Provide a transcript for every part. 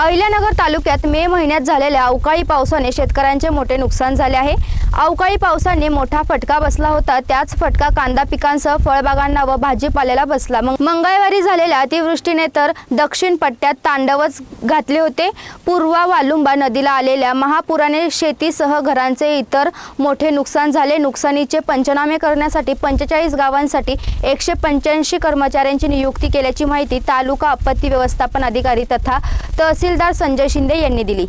अहिल्यानगर तालुक्यात मे महिन्यात झालेल्या अवकाळी पावसाने शेतकऱ्यांचे मोठे नुकसान झाले आहे. अवकाळी पावसाने मोठा फटका बसला होता. त्याच फटका कांदा पिकांसह फळबागांना व भाजीपाल्याला बसला. मग मंगळवारी झालेल्या अतिवृष्टीने तर दक्षिण पट्ट्यात तांडवच घातले होते. पूर्वा वालुंबा नदीला आलेल्या महापुराने शेतीसह घरांचे इतर मोठे नुकसान झाले. नुकसानीचे पंचनामे करण्यासाठी पंचेचाळीस गावांसाठी एकशे पंच्याऐंशी कर्मचाऱ्यांची नियुक्ती केल्याची माहिती तालुका आपत्ती व्यवस्थापन अधिकारी तथा तहसीलदार संजय शिंदे यांनी दिली.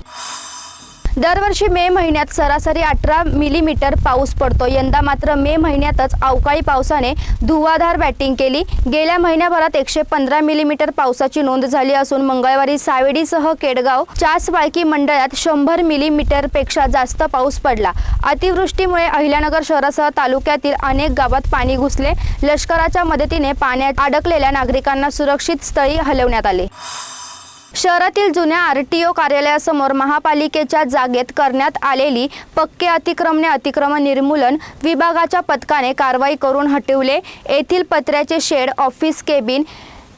दरवर्षी मे महिन्यात सरासरी अठरा मिलीमीटर पाऊस पडतो. यंदा मात्र मे महिन्यातच अवकाळी पावसाने धुवाधार बॅटिंग केली. गेल्या महिन्याभरात एकशे पंधरा मिलीमीटर पावसाची नोंद झाली असून मंगळवारी सावेडीसह केडगाव चास बाळकी मंडळात शंभर मिलीमीटरपेक्षा जास्त पाऊस पडला. अतिवृष्टीमुळे अहिल्यानगर शहरासह तालुक्यातील अनेक गावात पाणी घुसले. लष्कराच्या मदतीने पाण्यात अडकलेल्या नागरिकांना सुरक्षित स्थळी हलवण्यात आले. शहरातील जुन्या आर टी ओ कार्यालयासमोर महापालिकेच्या जागेत करण्यात आलेली पक्के अतिक्रमणे अतिक्रमण निर्मूलन विभागाच्या पथकाने कारवाई करून हटवले. येथील पत्र्याचे शेड ऑफिस केबिन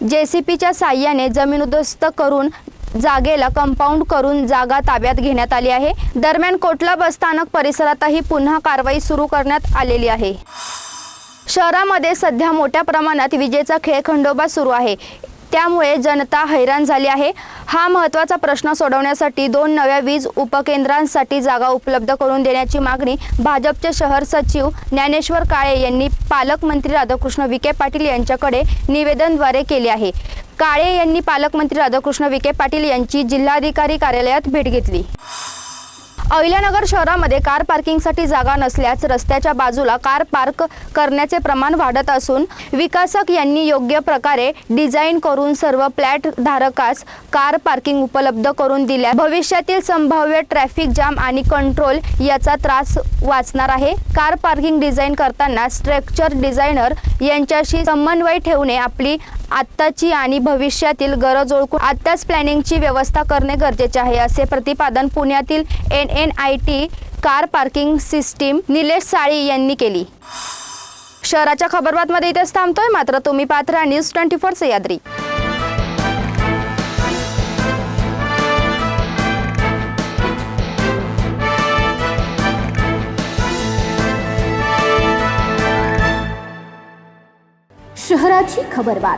जेसीपीच्या साह्याने जमीन करून जागेला कंपाऊंड करून जागा ताब्यात घेण्यात आली आहे. दरम्यान कोटला बस स्थानक परिसरातही पुन्हा कारवाई सुरू करण्यात आलेली आहे. शहरामध्ये सध्या मोठ्या प्रमाणात विजेचा खेळखंडोबा सुरू आहे. त्यामुळे जनता हैराण झाली आहे. हा महत्त्वाचा प्रश्न सोडवण्यासाठी दोन नव्या वीज उपकेंद्रांसाठी जागा उपलब्ध करून देण्याची मागणी भाजपचे शहर सचिव ज्ञानेश्वर काळे यांनी पालकमंत्री राधाकृष्ण विखे पाटील यांच्याकडे निवेदनद्वारे केली आहे. काळे यांनी पालकमंत्री राधाकृष्ण विखे पाटील यांची जिल्हाधिकारी कार्यालयात भेट घेतली. अहिल्यानगर शहरामध्ये कार पार्किंगसाठी जागा नसल्यास रस्त्याच्या बाजूला कार पार्क करण्याचे प्रमाण वाढत असून विकासक यांनी योग्य प्रकारे डिझाईन करून सर्व फ्लॅट धारकास कार पार्किंग उपलब्ध करून दिल्या. भविष्यातील संभाव्य ट्रॅफिक जाम आणि कंट्रोल याचा त्रास वाचणार आहे. कार पार्किंग डिझाईन करताना स्ट्रक्चर डिझायनर यांच्याशी समन्वय ठेवणे आपली आत्ताची आणि भविष्यातील गरज ओळखून आत्ताच प्लॅनिंगची व्यवस्था करणे गरजेचे आहे असे प्रतिपादन पुण्यातील N N I T car parking system Nilesh Sali यांनी केली. शहराच्या खबरबातमध्ये इथेच थांबतोय मात्र तुम्ही पात्र न्यूज ट्वेंटी फोर सह्याद्री शहराची खबरबात.